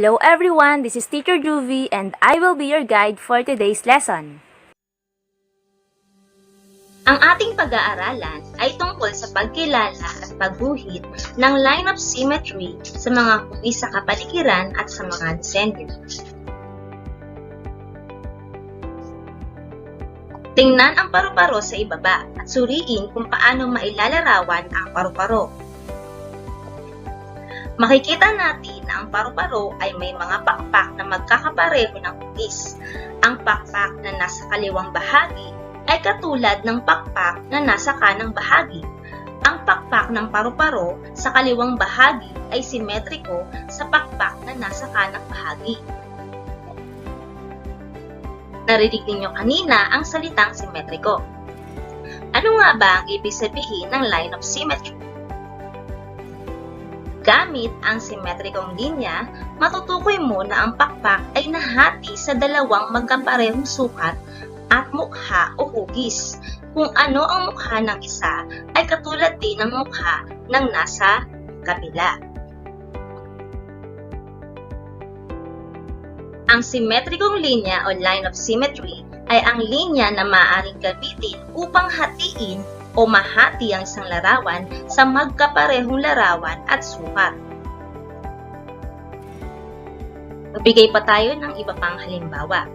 Hello everyone, this is Teacher Juvie and I will be your guide for today's lesson. Ang ating pag-aaralan ay tungkol sa pagkilala at pagguhit ng line of symmetry sa mga kuwi sa kapaligiran at sa mga disenyo. Tingnan ang paru-paro sa ibaba at suriin kung paano mailalarawan ang paru-paro. Makikita natin na ang paru-paro ay may mga pakpak na magkakapareho ng hugis. Ang pakpak na nasa kaliwang bahagi ay katulad ng pakpak na nasa kanang bahagi. Ang pakpak ng paru-paro sa kaliwang bahagi ay simetriko sa pakpak na nasa kanang bahagi. Narinig ninyo kanina ang salitang simetriko. Ano nga ba ang ibig sabihin ng line of symmetry? Gamit ang simetrikong linya, matutukoy mo na ang pakpak ay nahati sa dalawang magkaparehong sukat at mukha o hugis. Kung ano ang mukha ng isa ay katulad din ng mukha ng nasa kabila. Ang simetrikong linya o line of symmetry ay ang linya na maaaring gamitin upang hatiin o mahati ang isang larawan sa magkaparehong larawan at sukat. Magbigay pa tayo ng iba pang halimbawa.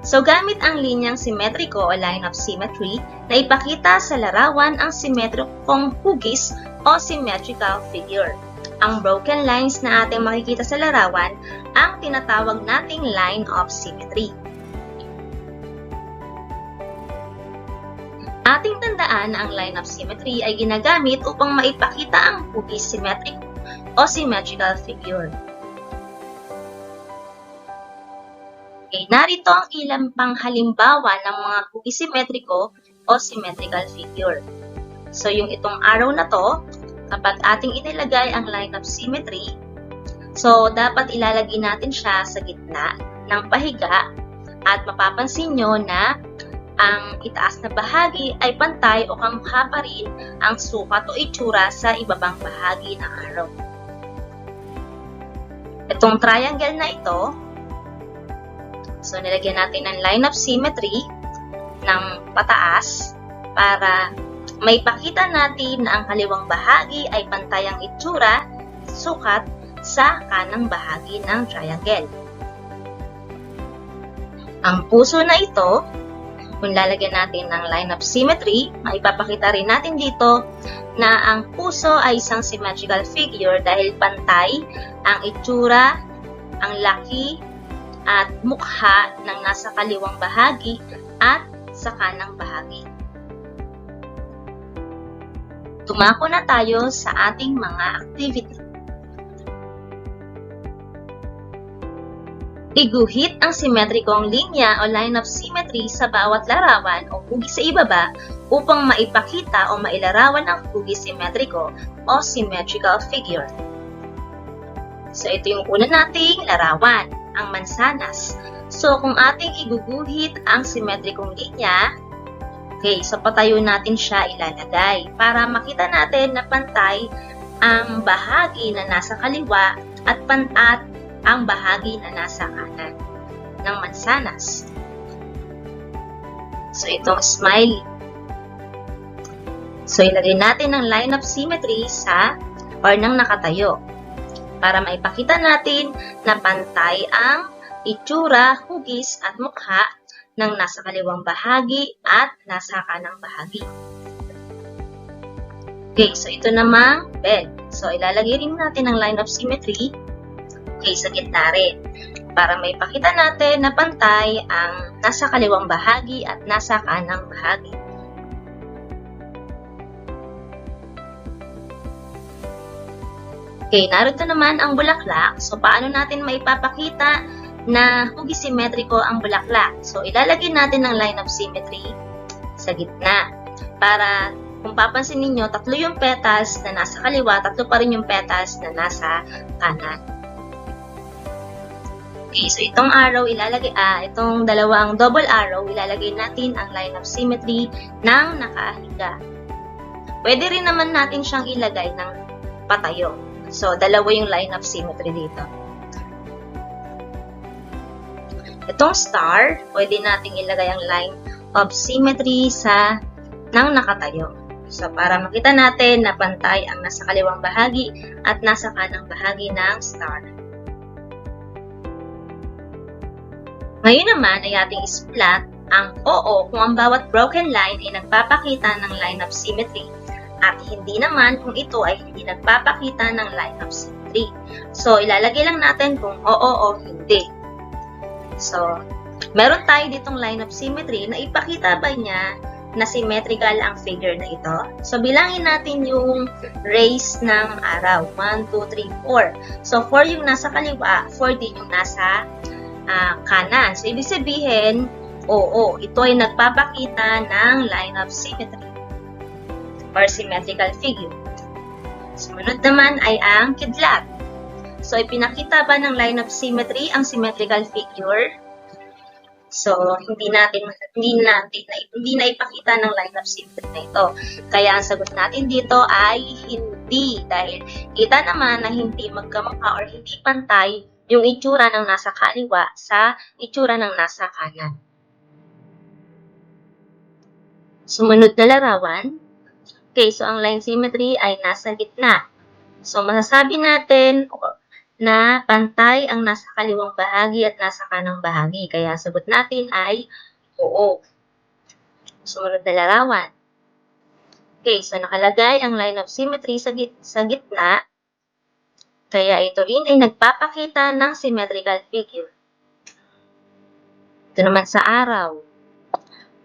So gamit ang linyang simetriko o line of symmetry na ipakita sa larawan ang simetrikong hugis o symmetrical figure. Ang broken lines na ating makikita sa larawan ang tinatawag nating line of symmetry. Ating tandaan na ang line of symmetry ay ginagamit upang maipakita ang hugis symmetric o symmetrical figure. Okay, narito ang ilang pang halimbawa ng mga hugis simetriko o symmetrical figure. So, yung itong arrow na to, kapag ating inilagay ang line of symmetry, so dapat ilalagay natin siya sa gitna ng pahiga at mapapansin nyo na ang itaas na bahagi ay pantay o kamukha pa rin ang sukat o itsura sa ibabang bahagi ng araw. Itong triangle na ito, so nilagyan natin ng line of symmetry ng pataas para may pakita natin na ang kaliwang bahagi ay pantay ang itsura, sukat, sa kanang bahagi ng triangle. Ang puso na ito kung lalagyan natin ng line of symmetry, maipapakita rin natin dito na ang puso ay isang symmetrical figure dahil pantay ang itsura, ang laki, at mukha ng nasa kaliwang bahagi at sa kanang bahagi. Tumako na tayo sa ating mga activity. Iguhit ang simetrikong linya o line of symmetry sa bawat larawan o hugis sa ibaba upang maipakita o mailarawan ang hugis simetriko o symmetrical figure. So ito yung una nating larawan, ang mansanas. So kung ating iguguhit ang simetrikong linya, okay, so patayo natin siya ilalagay para makita natin na pantay ang bahagi na nasa kaliwa at pantat ang bahagi na nasa kanan ng mansanas. So, itong smiley. So, ilagay natin ang line of symmetry sa or ng nakatayo para maipakita natin na pantay ang itsura, hugis at mukha ng nasa kaliwang bahagi at nasa kanang bahagi. Okay, so ito namang bed. So, ilalagay rin natin ang line of symmetry okay, sa gitna rin. Para may pakita natin na pantay ang nasa kaliwang bahagi at nasa kanang bahagi. Okay, narito naman ang bulaklak. So, paano natin maipapakita na hugis ang bulaklak? So, ilalagay natin ang line of symmetry sa gitna. Para kung papansin ninyo, tatlo yung petals na nasa kaliwa, tatlo pa rin yung petals na nasa kanan. Okay, so itong arrow ilalagay, ah, itong dalawang double arrow, ilalagay natin ang line of symmetry ng nakahiga. Pwede rin naman natin siyang ilagay ng patayo. So, dalawa yung line of symmetry dito. itong star, pwede nating ilagay ang line of symmetry sa nang nakatayo. So, para makita natin na pantay ang nasa kaliwang bahagi at nasa kanang bahagi ng star. Ngayon naman ay ating splat ang oo kung ang bawat broken line ay nagpapakita ng line of symmetry at hindi naman kung ito ay hindi nagpapakita ng line of symmetry. So, ilalagay lang natin kung oo o hindi. So, meron tayo ditong line of symmetry na ipakita ba niya na symmetrical ang figure na ito. So, bilangin natin yung rays ng araw. 1, 2, 3, 4. So, 4 yung nasa kaliwa, 4 din yung nasa ah, kanan. So, ibig sabihin, oo, ito ay nagpapakita ng line of symmetry or symmetrical figure. Sumunod naman ay ang kidlat. So, ipinakita ba ng line of symmetry ang symmetrical figure? So, hindi natin hindi natin hindi na ipakita ng line of symmetry na ito. Kaya ang sagot natin dito ay hindi dahil kita naman na hindi magkamukha or hindi pantay yung itsura ng nasa kaliwa sa itsura ng nasa kanan. Sumunod na larawan. Okay, so ang line symmetry ay nasa gitna. So, masasabi natin na pantay ang nasa kaliwang bahagi at nasa kanang bahagi. Kaya sagot natin ay oo. Sumunod na larawan. Okay, so nakalagay ang line of symmetry sa, git sa gitna. Kaya ito rin ay nagpapakita ng symmetrical figure. Ito naman sa araw.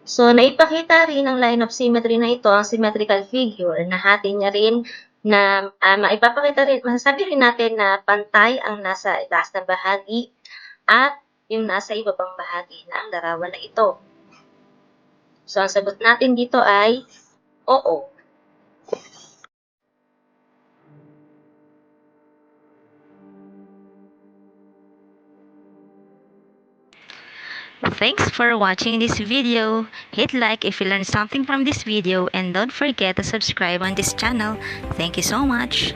So, naipakita rin ang line of symmetry na ito, ang symmetrical figure, na hati niya rin na uh, maipapakita rin, masasabi rin natin na pantay ang nasa itaas na bahagi at yung nasa ibabang bahagi ng larawan na ito. So, ang sagot natin dito ay oo. Thanks for watching this video. Hit like if you learned something from this video and don't forget to subscribe on this channel. Thank you so much.